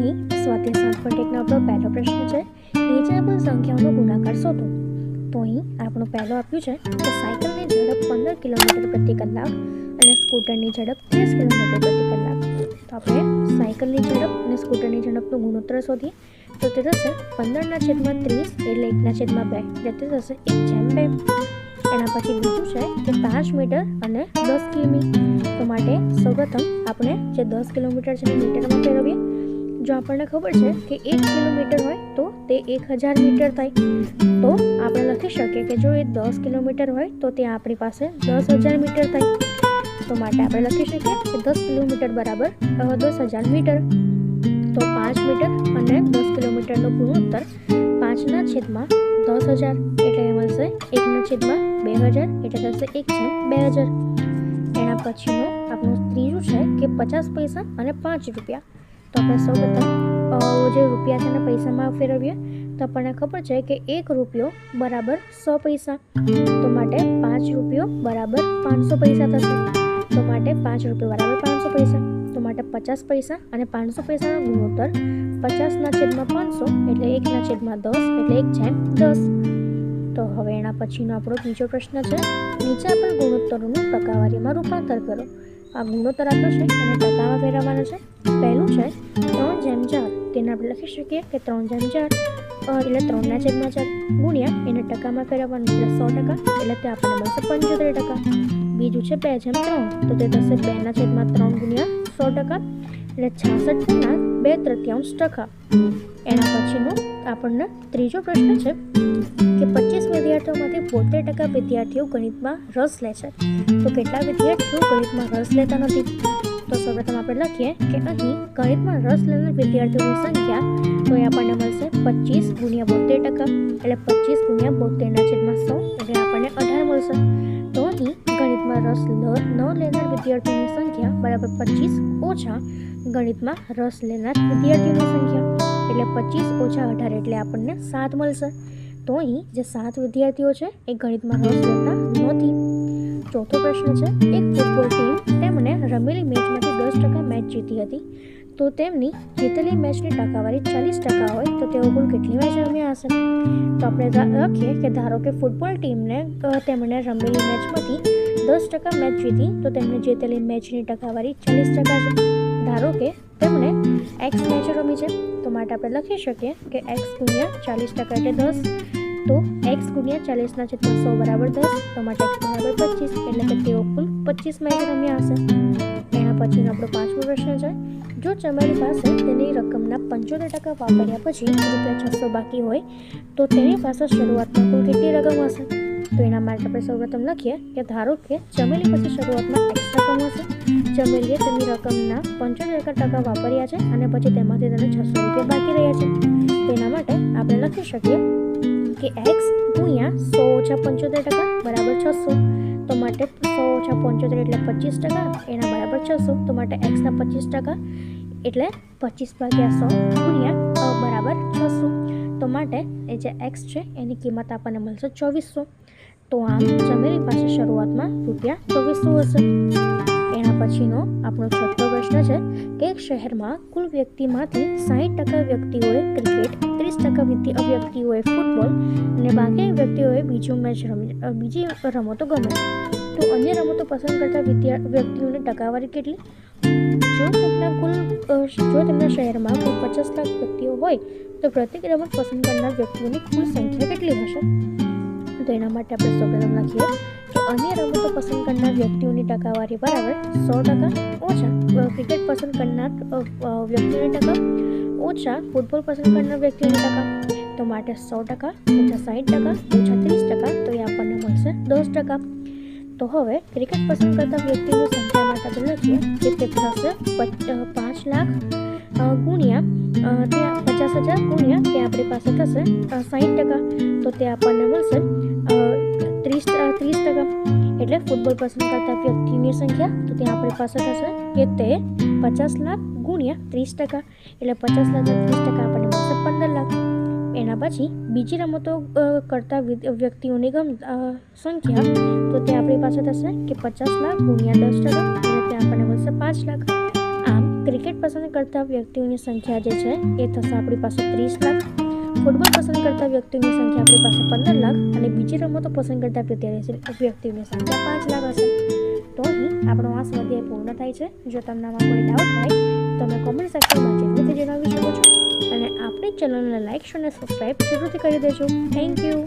અહીં સ્વાતિ સાત આપણો પહેલો પ્રશ્ન છે. નીચે આપેલ સંખ્યાઓનો ગુણાકાર શોધો. તો અહીં આપણો પહેલો આપ્યું છે કે સાયકલની ઝડપ પંદર કિલોમીટર પ્રતિ કલાક અને સ્કૂટરની ઝડપ ત્રીસ કિલોમીટર પ્રતિ કલાક. તો આપણે સાયકલની ઝડપ અને સ્કૂટરની ઝડપનો ગુણોત્તર શોધીએ. તો તે થશે પંદરના છેદમાં ત્રીસ એટલે એકના છેદમાં બે. એટલે તે થશે એક જેમ બે એના પછી બીજું છે કે પાંચ મીટર અને દસ કિમી. તો માટે સૌપ્રથમ આપણે જે દસ કિલોમીટર છે મીટરમાં ફેરવીએ. જો આપણને ખબર છે કે એક કિલોમીટર હોય તો તે એક હજાર મીટર થાય. તો આપણે લખી શકીએ કે જો એ દસ કિલોમીટર હોય તો ત્યાં આપણી પાસે દસ હજાર મીટર થાય. તો માટે આપણે લખી શકીએ કે દસ કિલોમીટર બરાબર દસ હજાર મીટર. તો પાંચ મીટર અને દસ કિલોમીટરનો ગુણોત્તર પાંચના છેદમાં દસ હજાર. એટલે એ મળશે એકના છેદમાં બે હજાર, એટલે થશે એક છેદ બે હજાર. એના પછીનું આપણું ત્રીજું છે કે પચાસ પૈસા અને પાંચ રૂપિયા. આપણે સૌ પ્રથમ જે રૂપિયા છે એને પૈસામાં ફેરવીએ, તો આપણને ખબર છે કે એક રૂપિયો બરાબર સો પૈસા. તો માટે પાંચ રૂપિયો બરાબર પાંચસો પૈસા થશે. તો માટે પાંચ રૂપિયો બરાબર પાંચસો પૈસા. તો માટે પચાસ પૈસા અને પાંચસો પૈસાનો ગુણોત્તર પચાસના છેદમાં પાંચસો એટલે એકના છેદમાં દસ એટલે એક જેમ દસ. તો હવે એના પછીનો આપણો બીજો પ્રશ્ન છે. નીચે આપેલ ગુણોત્તરોનું ટકાવારીમાં રૂપાંતર કરો. આ ગુણોત્તર આપ્યો છે એને ટકામાં ફેરવવાનો છે. પહેલું છે, ત્રણ જેમ ચાર તેને આપણે લખી શકીએ કે ત્રણ જેમ ચાર એટલે ત્રણના છેદમાં ચાર ગુણ્યા એને ટકામાં ફેરવવાનું, એટલે સો ટકા, એટલે તે આપણને મળશે પંચોતેર ટકા. બીજું છે, બે જેમ ત્રણ, તો તે થશે બેના છેદમાં ત્રણ ગુણ્યા સો ટકા, એટલે છાસઠ પૂર્ણાંક બે તૃતીયાંશ ટકા. એના પછીનો આપણને ત્રીજો પ્રશ્ન છે કે વિદ્યાર્થીઓમાંથી બોતેર ટકા વિદ્યાર્થીઓ ગણિતમાં રસ લે છે. તો કેટલા વિદ્યાર્થીઓ ગણિતમાં રસ લેતા નથી? તો સૌપ્રથમ આપણે લખીએ કે અહીં ગણિતમાં રસ લેનાર વિદ્યાર્થીઓની સંખ્યા તો એ આપણને મળશે પચીસ ગુણ્યા બોતેર ટકા એટલે પચીસ ગુણ્યા બોતેરના છેદમાં સો એટલે આપણને અઢાર મળશે. તો અહીં ગણિતમાં રસ ન લેનાર વિદ્યાર્થીઓની સંખ્યા બરાબર પચીસ ઓછા ગણિતમાં રસ લેનાર વિદ્યાર્થીઓની સંખ્યા એટલે પચીસ ઓછા અઢાર એટલે આપણને સાત મળશે. તો અહીં જે સાત વિદ્યાર્થીઓ છે એ ગણિતમાં રસ લેતા નથી ચોથો પ્રશ્ન છે, એક ફૂટબોલ ટીમ તેમણે રમેલી મેચમાંથી દસ ટકા મેચ જીતી હતી. તો તેમની જીતેલી મેચની ટકાવારી ચાલીસ ટકા હોય તો તેઓ કુલ કેટલી મેચ રમ્યા હશે? તો આપણે લખીએ કે ધારો કે ફૂટબોલ ટીમને તેમણે રમેલી મેચમાંથી દસ ટકા મેચ જીતી તો તેમણે જીતેલી મેચની ટકાવારી ચાલીસ ટકા છે. ધારો કે તેમણે એક્સ મેચ રમી છે, તો માટે આપણે લખી શકીએ કે એક્સ ગુણ્યા ચાલીસ ટકા એટલે દસ. તો એક્સ ગુણ્યા ચાલીસના છેદમાં સો બરાબર દસ, તો માટે એક્સ બરાબર પચીસ, એટલે કે તેઓ કુલ પચીસ મેચ રમ્યા હશે. એના પછીનો આપણો પાંચમો પ્રશ્ન છે, જો તમારી પાસે તેની રકમના પંચોતેર ટકા વાપર્યા પછી રૂપિયા છસો બાકી હોય, તો તેની પાસે શરૂઆતમાં કુલ કેટલી રકમ હશે? તો એના માટે આપણે સૌપ્રથમ લખીએ કે ધારો કે ચમેલી પછી શરૂઆતમાં એક્સ રકમ હશે ચમેલીએ તેની રકમના પંચોતેર ટકા વાપર્યા છે અને પછી તેમાંથી તેને છસો રૂપિયા બાકી રહ્યા છે. તેના માટે આપણે લખી શકીએ કે એક્સ ગુણ્યા સો ઓછા પંચોતેર ટકા બરાબર છસો. તો માટે સો ઓછા પંચોતેર એટલે પચીસ ટકા, એના બરાબર છસો. તો માટે એક્સના પચીસ ટકા એટલે પચીસ ભાગ્યા સો ગુણ્યા બરાબર છસો. તો માટે એ જે એક્સ છે એની કિંમત આપણને મળશે ચોવીસો. તો આમ ચમેલી પાસે શરૂઆતમાં રૂપિયા ચોવીસો હશે. એના પછીનો આપણો છઠ્ઠો પ્રશ્ન છે કે એક શહેરમાં કુલ વ્યક્તિમાંથી સાહીઠ ટકા વ્યક્તિઓએ ક્રિકેટ, ત્રીસ ટકા વ્યક્તિઓએ ફૂટબોલ અને બાકી વ્યક્તિઓએ બીજું મેચ રમી બીજી રમતો ગમે. તો અન્ય રમતો પસંદ કરતા વિદ્યા, વ્યક્તિઓની ટકાવારી કેટલી? જો તેમના કુલ જો તેમના શહેરમાં કુલ પચાસ લાખ વ્યક્તિઓ હોય, તો પ્રત્યેક રમત પસંદ કરનાર વ્યક્તિઓની કુલ સંખ્યા કેટલી હશે? તો એના માટે આપણે સૌપ્રથમ લખીએ કે અન્ય રમતો પસંદ કરનાર વ્યક્તિઓની ટકાવારી બરાબર સો ટકા ઓછા. ક્રિકેટ પસંદ કરનાર વ્યક્તિઓની ટકા ઓછા. ફૂટબોલ પસંદ કરનાર વ્યક્તિઓની ટકા તો માટે સો ટકા, ઓછા સાઠ ટકા, ઓછા ત્રીસ ટકા તો એ આપણને મળશે દસ ટકા. તો હવે ક્રિકેટ પસંદ કરતા વ્યક્તિની સંખ્યા માટે આપણે લખીએ. કે તે થશે પાંચ લાખ ગુણ્યા ત્યાં પચાસ હજાર ગુણ્યા તે આપણી પાસે થશે સાહીઠ ટકા. તો તે આપણને મળશે ત્રીસ ત્રીસ ટકા. એટલે ફૂટબોલ પસંદ કરતા વ્યક્તિની સંખ્યા, તો ત્યાં આપણી પાસે થશે કે તે પચાસ લાખ ગુણ્યા ત્રીસ ટકા. એટલે પચાસ લાખ ત્રીસ ટકા આપણને મળશે પંદર લાખ. એના પછી બીજી રમતો કરતા વ્યક્તિઓની ગમ સંખ્યા, તો તે આપણી પાસે થશે કે પચાસ લાખ ગુણ્યા દસ ટકા એટલે તે આપણને મળશે પાંચ લાખ. પસંદ કરતા વ્યક્તિઓની સંખ્યા જે છે એ થશે આપણી પાસે ત્રીસ લાખ. ફૂટબોલ પસંદ કરતા વ્યક્તિઓની સંખ્યા આપણી પાસે પંદર લાખ અને બીજી રમતો પસંદ કરતા વ્યક્તિ- વ્યક્તિઓની સંખ્યા પાંચ લાખ હશે. તો અહીં આપણો આ સ્વાધ્યાય પૂર્ણ થાય છે. જો તમને આમાં કોઈ ડાઉટ હોય, તમે કોમેન્ટ સેક્શનમાં જરૂરથી જણાવી શકો છો. અને આપણી ચેનલને લાઈક અને સબસ્ક્રાઈબ જરૂરથી કરી દેજો. Thank you